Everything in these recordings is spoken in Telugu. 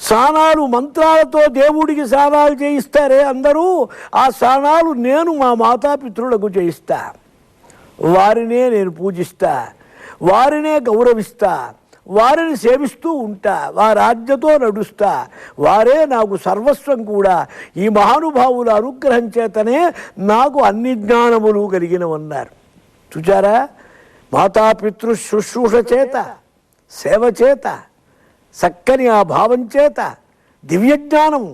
సానాలు మంత్రాలతో దేవుడికి సానాలు చేయిస్తారే అందరూ ఆ సానాలు నేను మా మాతాపితృలకు చేయిస్తా. వారినే నేను పూజిస్తా. వారినే గౌరవిస్తా. వారిని సేవిస్తూ ఉంటా. వారి ఆజ్ఞతో నడుస్తా. వారే నాకు సర్వస్వం కూడా. ఈ మహానుభావుల అనుగ్రహం చేతనే నాకు అన్ని జ్ఞానములు కలిగినవన్నారు. చూచారా? మాతాపితృ శుశ్రూష చేత సేవ చేత. చక్కని ఆ భావం చేత దివ్యజ్ఞానం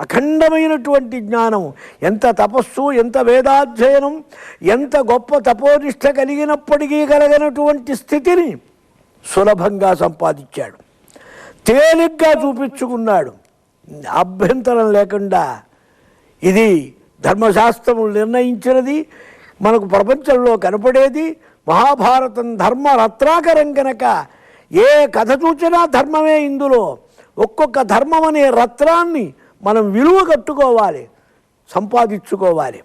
అఖండమైనటువంటి జ్ఞానం ఎంత తపస్సు ఎంత వేదాధ్యయనం ఎంత గొప్ప తపోనిష్ట కలిగినప్పటికీ కలగనటువంటి స్థితిని సులభంగా సంపాదించాడు. తేలిగ్గా చూపించుకున్నాడు. అభ్యంతరం లేకుండా ఇది ధర్మశాస్త్రము నిర్ణయించినది మనకు ప్రపంచంలో కనపడేది మహాభారతం ధర్మ రత్నాకరం కనుక ఏ కథ చూచినా ధర్మమే ఇందులో. ఒక్కొక్క ధర్మం అనే రత్నాన్ని మనం విలువ కట్టుకోవాలి సంపాదించుకోవాలి.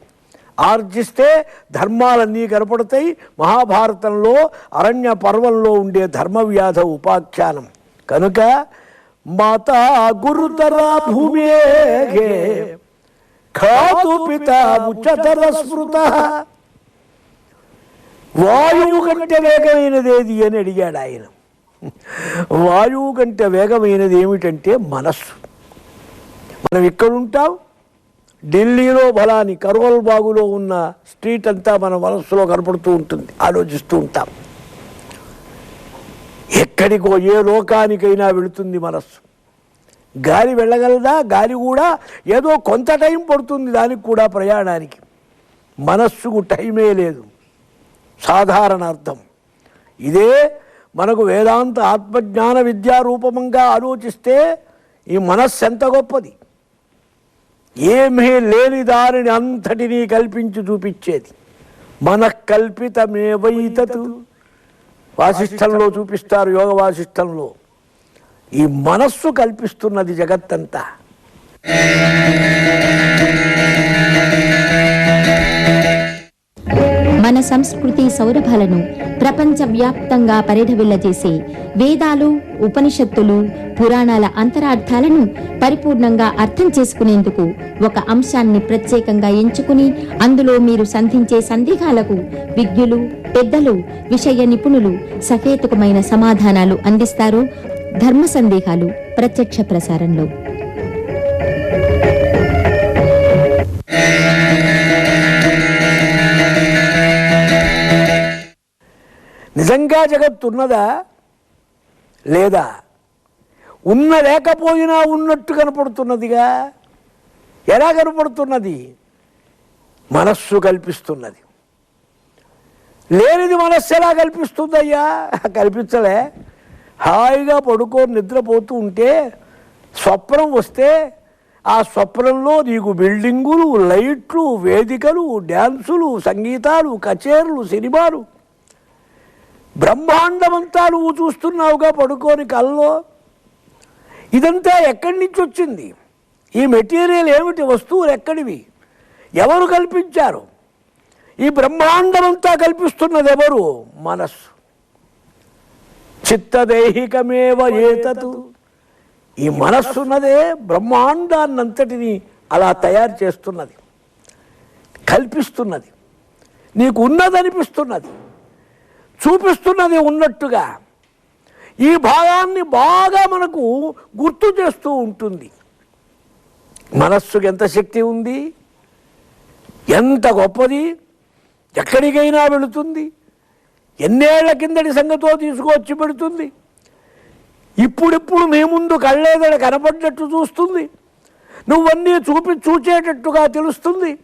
ఆర్జిస్తే ధర్మాలన్నీ కనపడతాయి. మహాభారతంలో అరణ్య పర్వంలో ఉండే ధర్మవ్యాధ ఉపాఖ్యానం. కనుక మాత గురుతర భూమే ఖాతు పిత ఉచ్చతర స్మృత. వాయువు కంటే వేగమైనది ఏది అని అడిగాడు ఆయన. వాయువు కంటే వేగమైనది ఏమిటంటే మనస్సు. మనం ఇక్కడుంటాం ఢిల్లీలో బలాని కరోల్ బాగులో ఉన్న స్ట్రీట్ అంతా మన మనస్సులో కనపడుతూ ఉంటుంది ఆలోచిస్తూ ఉంటాం. ఎక్కడికో ఏ లోకానికైనా వెళుతుంది మనస్సు. గాలి వెళ్ళగలదా? గాలి కూడా ఏదో కొంత టైం పడుతుంది దానికి కూడా ప్రయాణానికి. మనస్సుకు టైమే లేదు. సాధారణ అర్థం. ఇదే మనకు వేదాంత ఆత్మజ్ఞాన విద్యారూపమంగా ఆలోచిస్తే ఈ మనస్సు ఎంత గొప్పది? ఏమీ లేని దానిని అంతటినీ కల్పించి చూపించేది. మనఃకల్పితమేవైతతు? వాసిష్టంలో చూపిస్తారు యోగ వాసిష్టంలో. ఈ మనస్సు కల్పిస్తున్నది జగత్తంతా. మన సంస్కృతి సౌరభాలను ప్రపంచవ్యాప్తంగా పరిఢవిల్లజేసే వేదాలు ఉపనిషత్తులు పురాణాల అంతరార్థాలను పరిపూర్ణంగా అర్థం చేసుకునేందుకు ఒక అంశాన్ని ప్రత్యేకంగా ఎంచుకుని అందులో మీరు సంధించే సందేహాలకు విజ్ఞులు పెద్దలు విషయ నిపుణులు సహేతుకమైన సమాధానాలు అందిస్తారు. ధర్మ సందేహాలు ప్రత్యక్ష ప్రసారంలో. నిజంగా జగత్తు ఉన్నదా? లేదా? ఉన్న లేకపోయినా ఉన్నట్టు కనపడుతున్నదిగా? ఎలా కనపడుతున్నది? మనస్సు కల్పిస్తున్నది. లేనిది మనస్సు ఎలా కల్పిస్తుందయ్యా? కల్పించలే. హాయిగా పడుకొని నిద్రపోతూ ఉంటే స్వప్నం వస్తే ఆ స్వప్నంలో నీకు బిల్డింగులు లైట్లు వేదికలు డ్యాన్సులు సంగీతాలు కచేరీలు సినిమాలు బ్రహ్మాండమంతా నువ్వు చూస్తున్నావుగా పడుకోని కల్లో? ఇదంతా ఎక్కడి నుంచి వచ్చింది? ఈ మెటీరియల్ ఏమిటి? వస్తువులు ఎక్కడివి? ఎవరు కల్పించారు? ఈ బ్రహ్మాండమంతా కల్పిస్తున్నది ఎవరు మనస్సు. చిత్తదైహికమేవ ఏతతు. ఈ మనస్సున్నదే బ్రహ్మాండాన్నంతటిని అలా తయారు చేస్తున్నది. కల్పిస్తున్నది. నీకు ఉన్నదనిపిస్తున్నది చూపిస్తున్నది ఉన్నట్టుగా ఈ భాగాన్ని బాగా మనకు గుర్తు చేస్తూ ఉంటుంది. మనస్సుకు ఎంత శక్తి ఉంది? ఎంత గొప్పది? ఎక్కడికైనా వెళుతుంది. ఎన్నేళ్ళ కిందటి సంగతో తీసుకొచ్చి పెడుతుంది. ఇప్పుడిప్పుడు మీ ముందు కళ్ళేదడ కనపడ్డట్టు చూస్తుంది. నువ్వన్నీ చూపి చూచేటట్టుగా తెలుస్తుంది.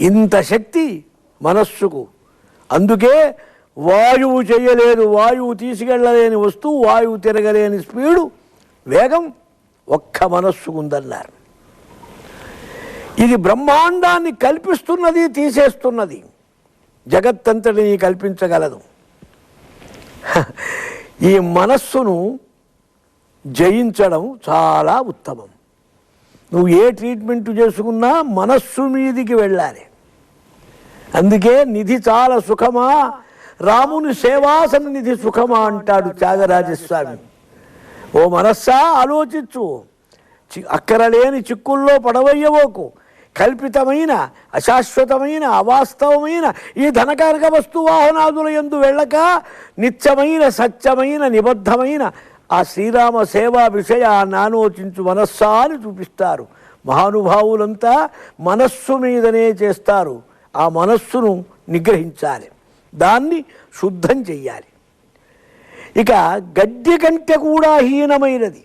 ఇంత శక్తి మనస్సుకు. అందుకే వాయువు చేయలేదు వాయువు తీసుకెళ్ళలేని వస్తువు వాయువు తిరగలేని స్పీడు వేగం ఒక్క మనస్సుకు ఉందన్నారు. ఇది బ్రహ్మాండాన్ని కల్పిస్తున్నది తీసేస్తున్నది. జగత్తంతటిని కల్పించగలదు. ఈ మనస్సును జయించడం చాలా ఉత్తమం. నువ్వు ఏ ట్రీట్మెంట్ చేసుకున్నా మనస్సు మీదికి వెళ్ళాలి. అందుకే నిధి చాలా సుఖమా రాముని సేవాసన నిధి సుఖమా అంటాడు త్యాగరాజస్వామి. ఓ మనస్సా ఆలోచించు. చి అక్కరలేని చిక్కుల్లో పడవయ్యవోకు. కల్పితమైన అశాశ్వతమైన అవాస్తవమైన ఈ ధనకారక వస్తు వాహనాదుల ఎందు వెళ్ళక నిత్యమైన సత్యమైన నిబద్ధమైన ఆ శ్రీరామ సేవా విషయాన్ని ఆలోచించు మనస్సా అని చూపిస్తారు. మహానుభావులంతా మనస్సు మీదనే చేస్తారు. ఆ మనస్సును నిగ్రహించాలి. దాన్ని శుద్ధం చెయ్యాలి. ఇక గడ్డి కంటే కూడా హీనమైనది.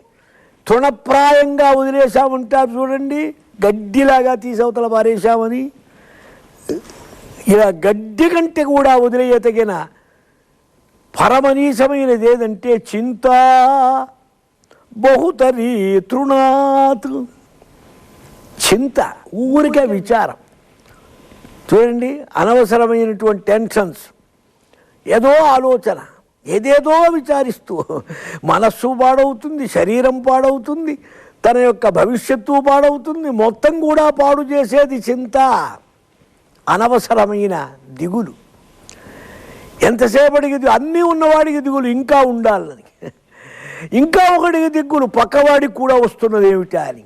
తృణప్రాయంగా వదిలేశామంటారు చూడండి గడ్డిలాగా తీసవతల పారేశామని. ఇలా గడ్డి కంటే కూడా వదిలేయతగిన పరమనీసమైనది ఏదంటే చింత బహుతరి తృణాత్. చింత ఊరికే విచారం. చూడండి అనవసరమైనటువంటి టెన్షన్స్. ఏదో ఆలోచన ఏదేదో విచారిస్తూ మనస్సు పాడవుతుంది శరీరం పాడవుతుంది తన యొక్క భవిష్యత్తు పాడవుతుంది మొత్తం కూడా పాడు చేసేది చింత అనవసరమైన దిగులు. ఎంతసేపటికి అన్నీ ఉన్నవాడికి దిగులు ఇంకా ఉండాలని. ఇంకా ఒకటికి దిగులు పక్కవాడికి కూడా వస్తున్నది ఏమిటా అని.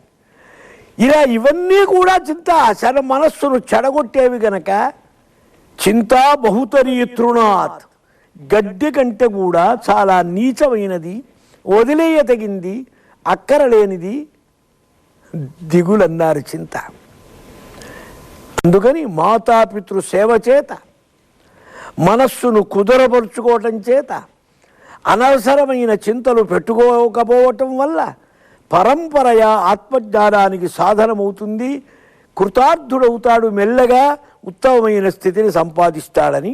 ఇలా ఇవన్నీ కూడా చింత శర మనస్సును చెడగొట్టేవి గనక చింత బహుతరీ తృణాత్ గడ్డి కంటే కూడా చాలా నీచమైనది వదిలేయతగింది అక్కరలేనిది దిగులన్నారు చింత. అందుకని మాతాపితృ సేవ చేత మనస్సును కుదరపరుచుకోవటం చేత అనవసరమైన చింతలు పెట్టుకోకపోవటం వల్ల పరంపరయ ఆత్మజ్ఞానానికి సాధనమవుతుంది కృతార్థుడవుతాడు మెల్లగా ఉత్తమమైన స్థితిని సంపాదిస్తాడని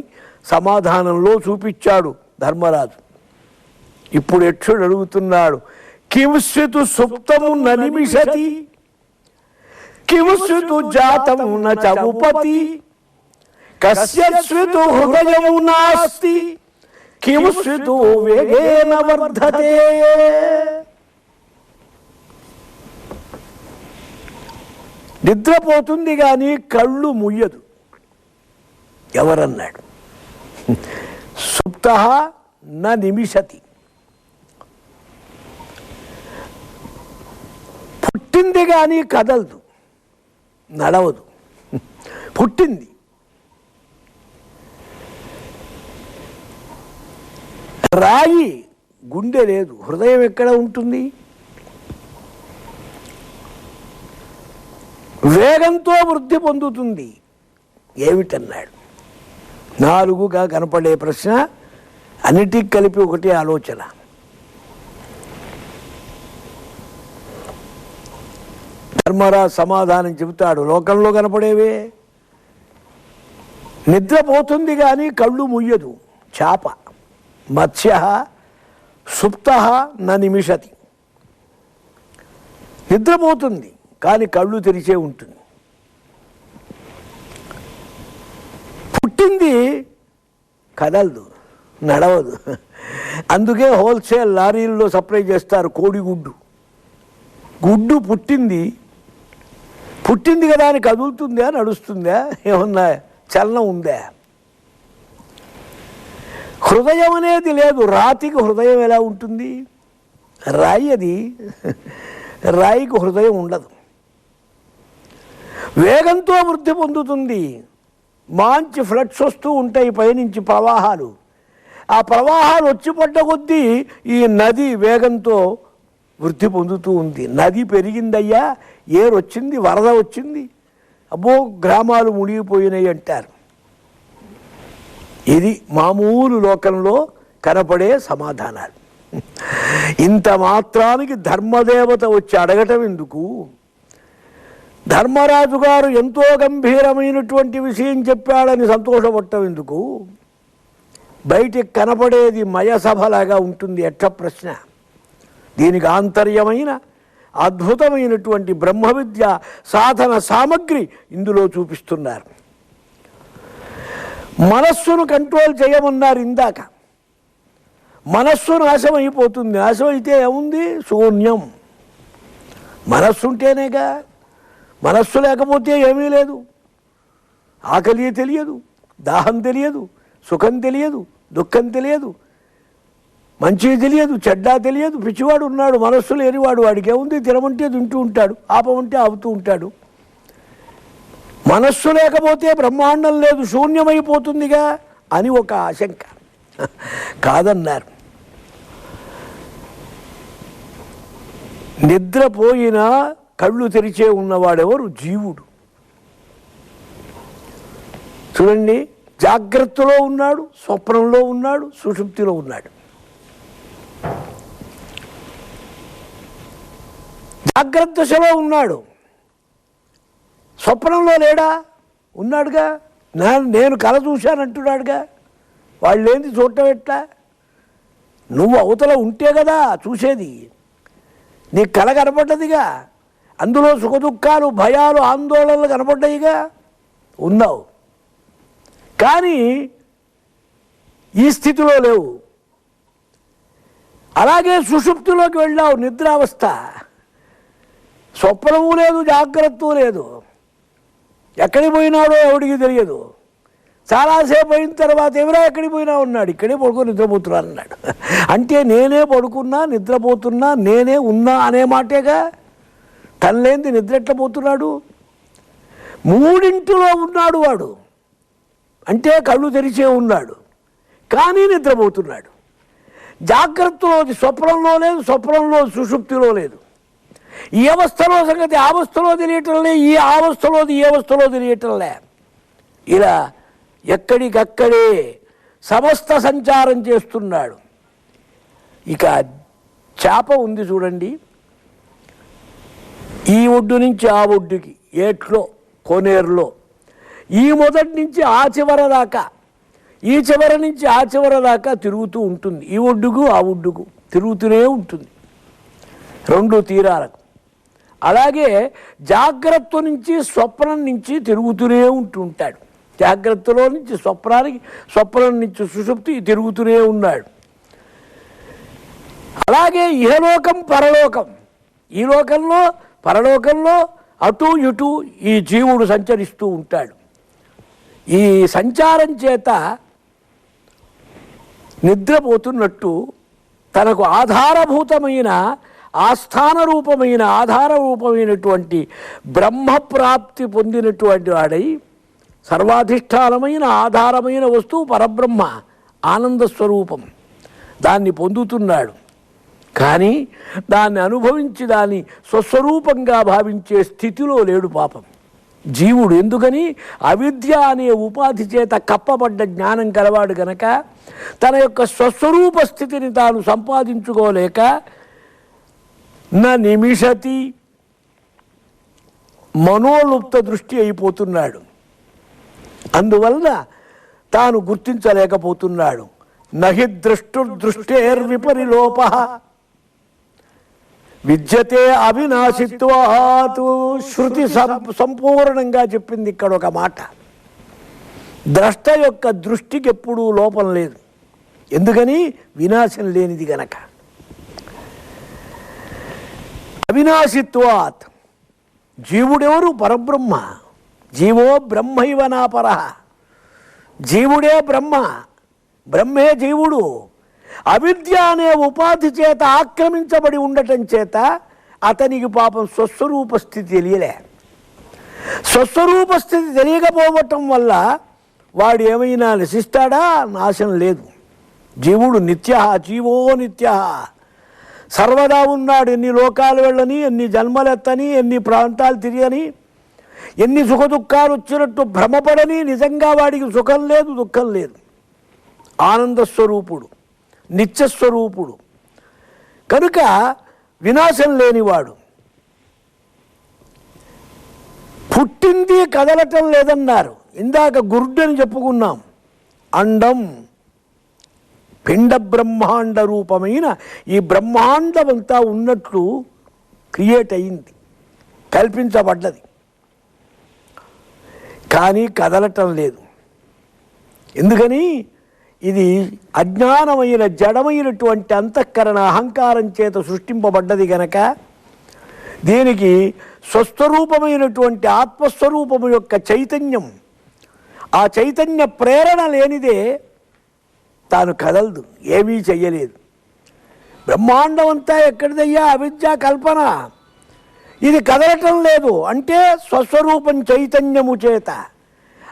సమాధానంలో చూపించాడు ధర్మరాజు. ఇప్పుడు యక్షుడు అడుగుతున్నాడు కింస్వితు సుప్తము ననిమిషతి కింస్వితు జాతము నచముపతి కస్యస్వితు హృదయము నాస్తి కింస్వితు వేగేన వర్ధతే. నిద్రపోతుంది కానీ కళ్ళు ముయ్యదు. ఎవరన్నాడు? సుప్త న నిమిషతి. పుట్టింది కానీ కదలదు నడవదు. పుట్టింది. రాయి గుండె లేదు హృదయం ఎక్కడ ఉంటుంది? వేగంతో వృద్ధి పొందుతుంది ఏమిటన్నాడు? నాలుగుగా కనపడే ప్రశ్న అన్నిటికి కలిపి ఒకటి ఆలోచన. ధర్మరాజు సమాధానం చెబుతాడు లోకంలో కనపడేవే? నిద్రపోతుంది కానీ కళ్ళు ముయ్యదు చాప. మత్స్య సుప్త న నిమిషతి. నిద్రపోతుంది కానీ కళ్ళు తెరిచే ఉంటుంది. పుట్టింది కదలదు నడవదు. అందుకే హోల్సేల్ లారీల్లో సప్లై చేస్తారు కోడిగుడ్డు గుడ్డు. పుట్టింది. పుట్టింది కదా అని కదులుతుందా నడుస్తుందా? ఏమన్నా చలనం ఉందా? హృదయం అనేది లేదు. రాతికి హృదయం ఎలా ఉంటుంది? రాయి అది రాయికి హృదయం ఉండదు. వేగంతో వృద్ధి పొందుతుంది. మంచి ఫ్లడ్స్ వస్తూ ఉంటాయి పైనుంచి ప్రవాహాలు. ఆ ప్రవాహాలు వచ్చి పడ్డ కొద్దీ ఈ నది వేగంతో వృద్ధి పొందుతూ ఉంది. నది పెరిగిందయ్యా ఏరు వచ్చింది వరద వచ్చింది. అబ్బో గ్రామాలు మునిగిపోయినాయి అంటారు. ఇది మామూలు లోకంలో కనపడే సమాధానాలు. ఇంత మాత్రానికి ధర్మదేవత వచ్చి అడగటం ఎందుకు? ధర్మరాజు గారు ఎంతో గంభీరమైనటువంటి విషయం చెప్పాడని సంతోషపడటం ఎందుకు బయటికి కనపడేది మయసభలాగా ఉంటుంది ఎట్ట ప్రశ్న. దీనికి ఆంతర్యమైన అద్భుతమైనటువంటి బ్రహ్మ విద్య సాధన సామగ్రి ఇందులో చూపిస్తున్నారు. మనస్సును కంట్రోల్ చేయమన్నారు ఇందాక. మనస్సు నాశం అయిపోతుంది నాశం అయితే ఏముంది? శూన్యం. మనస్సుంటేనేగా మనస్సు లేకపోతే ఏమీ లేదు. ఆకలి తెలియదు దాహం తెలియదు సుఖం తెలియదు దుఃఖం తెలియదు. మంచి తెలియదు చెడ్డ తెలియదు. పిచ్చివాడు ఉన్నాడు మనస్సు లేనివాడు వాడికి ఏముంది? తినమంటే తింటూ ఉంటాడు ఆపమంటే ఆపుతూ ఉంటాడు. మనస్సు లేకపోతే బ్రహ్మాండం లేదు శూన్యమైపోతుందిగా అని ఒక ఆశంక. కాదన్నారు. నిద్రపోయినా కళ్ళు తెరిచే ఉన్నవాడెవరు? జీవుడు. చూడండి జాగ్రత్తలో ఉన్నాడు స్వప్నంలో ఉన్నాడు సుషుప్తిలో ఉన్నాడు. జాగ్రత్త దశలో ఉన్నాడు. స్వప్నంలో లేడా? ఉన్నాడుగా. నా- నేను కల చూశానంటున్నాడుగా. వాళ్ళు ఏంది చూడటం ఎట్లా? నువ్వు అవతల ఉంటే కదా చూసేది. నీకు కళ కనపడ్డదిగా. అందులో సుఖదుఖాలు భయాలు ఆందోళనలు కనపడ్డాయిగా ఉన్నావు. కానీ ఈ స్థితిలో లేవు. అలాగే సుషుప్తిలోకి వెళ్ళావు నిద్రావస్థ. స్వప్నము లేదు జాగ్రత్త లేదు. ఎక్కడికి పోయినాడో ఎవడికి తెలియదు. చాలాసేపు అయిన తర్వాత ఎవరో ఎక్కడికి పోయినా ఉన్నాడు. ఇక్కడే పడుకొని నిద్రపోతున్నాను అన్నాడు. అంటే నేనే పడుకున్నా నిద్రపోతున్నా నేనే ఉన్నా అనే మాటేగా? తనలేంది నిద్ర ఎట్లా పోతున్నాడు మూడింటిలో ఉన్నాడు వాడు. అంటే కళ్ళు తెరిచే ఉన్నాడు. కానీ నిద్రపోతున్నాడు. జాగ్రత్తలో స్వప్నంలో లేదు స్వప్నంలో సుషుప్తిలో లేదు. ఈ అవస్థలో సంగతి ఆ అవస్థలో తెలియటంలే ఈ అవస్థలోది ఈ అవస్థలో తెలియటంలే ఇలా ఎక్కడికక్కడే సమస్త సంచారం చేస్తున్నాడు. ఇక చేప ఉంది చూడండి. ఈ ఒడ్డు నుంచి ఆ ఒడ్డుకి ఏట్లో కోనేరులో. ఈ మొదటి నుంచి ఆ చివర దాకా ఈ చివర నుంచి ఆ చివర దాకా తిరుగుతూ ఉంటుంది. ఈ ఒడ్డుకు ఆ ఒడ్డుకు తిరుగుతూనే ఉంటుంది. రెండు తీరాలకు. అలాగే జాగ్రత్త నుంచి స్వప్నం నుంచి తిరుగుతూనే ఉంటుంటాడు జాగ్రత్తలో నుంచి స్వప్నానికి స్వప్నం నుంచి సుషుప్తి తిరుగుతూనే ఉన్నాడు. అలాగే ఇహలోకం పరలోకం. ఈ లోకంలో పరలోకంలో అటు ఇటు ఈ జీవుడు సంచరిస్తూ ఉంటాడు. ఈ సంచారం చేత నిద్రపోతున్నట్టు తనకు ఆధారభూతమైన ఆస్థాన రూపమైన ఆధార రూపమైనటువంటి బ్రహ్మప్రాప్తి పొందినటువంటి వాడై సర్వాధిష్టానమైన ఆధారమైన వస్తువు పరబ్రహ్మ ఆనంద స్వరూపం దాన్ని పొందుతున్నాడు. కానీ దాన్ని అనుభవించి దాన్ని స్వస్వరూపంగా భావించే స్థితిలో లేడు పాపం. జీవుడు ఎందుకని? అవిద్య అనే ఉపాధి చేత కప్పబడ్డ జ్ఞానం కలవాడు గనక తన యొక్క స్వస్వరూప స్థితిని తాను సంపాదించుకోలేక నా నిమిషతి మనోలుప్త దృష్టి అయిపోతున్నాడు. అందువలన తాను గుర్తించలేకపోతున్నాడు. నహి దృష్టుర్దృష్టేర్విపరిలోప విద్యతే అవినాశిత్వాతు శృతి సంపూర్ణంగా చెప్పింది ఇక్కడ ఒక మాట. ద్రష్ట యొక్క దృష్టికి ఎప్పుడూ లోపం లేదు. ఎందుకని? వినాశం లేనిది గనక. అవినాశిత్వాత్. జీవుడెవరు? పరబ్రహ్మ. జీవో బ్రహ్మైవ నాపర జీవుడే బ్రహ్మ. బ్రహ్మే జీవుడు. అవిద్య అనే ఉపాధి చేత ఆక్రమించబడి ఉండటం చేత అతనికి పాపం స్వస్వరూప స్థితి తెలియలే. స్వస్వరూప స్థితి తెలియకపోవటం వల్ల వాడు ఏమైనా నశిస్తాడా? నాశనం లేదు. జీవుడు నిత్య జీవో నిత్య సర్వదా ఉన్నాడు ఎన్ని లోకాలు వెళ్ళని ఎన్ని జన్మలెత్తని ఎన్ని ప్రాంతాలు తిరగని ఎన్ని సుఖదుఖాలు వచ్చినట్టు భ్రమపడని నిజంగా వాడికి సుఖం లేదు దుఃఖం లేదు. ఆనంద స్వరూపుడు నిత్యస్వరూపుడు. కనుక వినాశం లేనివాడు. పుట్టింది కదలటం లేదన్నారు. ఇందాక గురుడని చెప్పుకున్నాం. అండం. పిండ బ్రహ్మాండ రూపమైన ఈ బ్రహ్మాండమంతా ఉన్నట్లు క్రియేట్ అయింది. కల్పించబడ్డది. కానీ కదలటం లేదు. ఎందుకని? ఇది అజ్ఞానమైన జడమైనటువంటి అంతఃకరణ అహంకారం చేత సృష్టింపబడ్డది గనక దీనికి స్వస్వరూపమైనటువంటి ఆత్మస్వరూపము యొక్క చైతన్యం. ఆ చైతన్య ప్రేరణ లేనిదే తాను కదలదు ఏమీ చెయ్యలేదు. బ్రహ్మాండం అంతా ఎక్కడిదయ్యా? అవిద్య కల్పన. ఇది కదలటం లేదు. అంటే స్వస్వరూపం చైతన్యము చేత.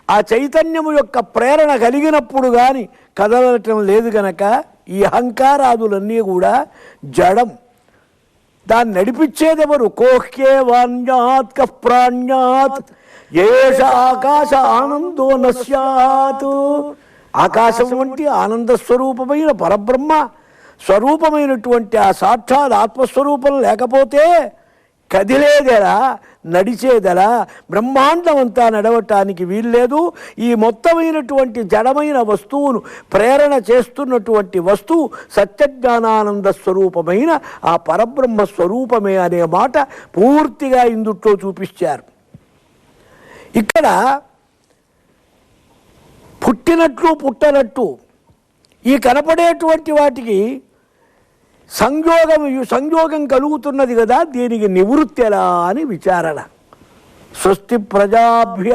ఆ చైతన్యము యొక్క ప్రేరణ కలిగినప్పుడు కానీ కదలటం లేదు గనక ఈ అహంకారాదులన్నీ కూడా జడం. దాన్ని నడిపించేదెవరు? కోహ్యే వాణ్యాత్ ప్రాణ్యాత్ ఏష ఆకాశ ఆనందో నశ్యాత్. ఆకాశం వంటి ఆనంద స్వరూపమైన పరబ్రహ్మ స్వరూపమైనటువంటి ఆ సాక్షాత్ ఆత్మస్వరూపం లేకపోతే కదిలేదేరా? నడిచేదల బ్రహ్మాండం అంతా నడవటానికి వీల్లేదు. ఈ మొత్తమైనటువంటి జడమైన వస్తువును ప్రేరణ చేస్తున్నటువంటి వస్తువు సత్యజ్ఞానానంద స్వరూపమైన ఆ పరబ్రహ్మ స్వరూపమే అనే మాట పూర్తిగా ఇందుట్లో చూపించారు. ఇక్కడ పుట్టినట్లు పుట్టనట్టు ఈ కనపడేటువంటి వాటికి సంయోగం సంయోగం కలుగుతున్నది కదా దీనికి నివృత్తి ఎలా అని విచారణ. స్వస్తి ప్రజాభ్య.